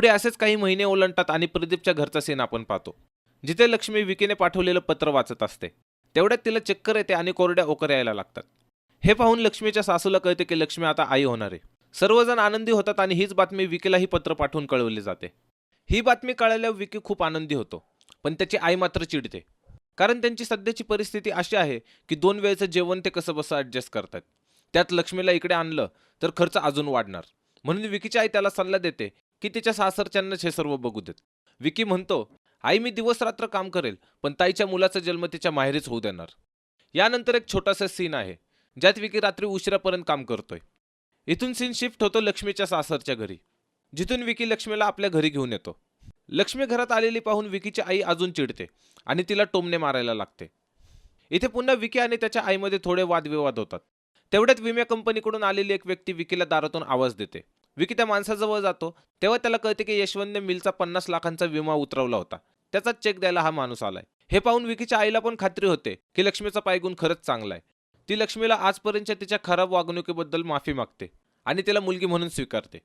पुढे असेच काही महिने ओलांडतात आणि प्रदीपच्या घरचा सीन आपण पाहतो. जिथे लक्ष्मी विकीने पाठवलेलं पत्र वाचत असते. तेवढ्यात तिला चक्कर येते आणि कोरड्या ओकर यायला लागतात. हे पाहून लक्ष्मीच्या सासूला कळते की लक्ष्मी आता आई होणार आहे. सर्वजण आनंदी होतात आणि हीच बातमी विकीलाही पत्र पाठवून कळवली जाते. ही बातमी कळाल्यावर विकी खूप आनंदी होतो. पण त्याची आई मात्र चिडते. कारण त्यांची सध्याची परिस्थिती अशी आहे की दोन वेळचं जेवण ते कसं बसं ॲडजस्ट करतात. त्यात लक्ष्मीला इकडे आणलं तर खर्च अजून वाढणार. म्हणून विकीची आई त्याला सल्ला देते की तिच्या सासरच्यांनाच हे सर्व बघू देत. विकी म्हणतो आई मी दिवस रात्र काम करेल पण ताईच्या मुलाचा जन्म तिच्या माहेरीच होऊ देणार. यानंतर एक छोटासा सीन आहे ज्यात विकी रात्री उशिरापर्यंत काम करतोय. इथून सीन शिफ्ट होतो लक्ष्मीच्या सासरच्या घरी जिथून विकी लक्ष्मीला आपल्या घरी घेऊन येतो. लक्ष्मी घरात आलेली पाहून विकीची आई अजून चिडते आणि तिला टोमणे मारायला लागते. इथे पुन्हा विकी आणि त्याच्या आईमध्ये थोडे वादविवाद होतात. तेवढ्यात विम्या कंपनीकडून आलेली एक व्यक्ती विकीला दारातून आवाज देते. विकी त्या माणसाजवळ जातो तेव्हा त्याला कळते की यशवंतने मिलचा पन्नास लाखांचा विमा उतरवला होता. त्याचा चेक द्यायला हा माणूस आलाय. हे पाहून विकीच्या आईला पण खात्री होते की लक्ष्मीचा पायगुण खरंच चांगला आहे. ती लक्ष्मीला आजपर्यंतच्या तिच्या खराब वागणुकीबद्दल माफी मागते आणि तिला मुलगी म्हणून स्वीकारते.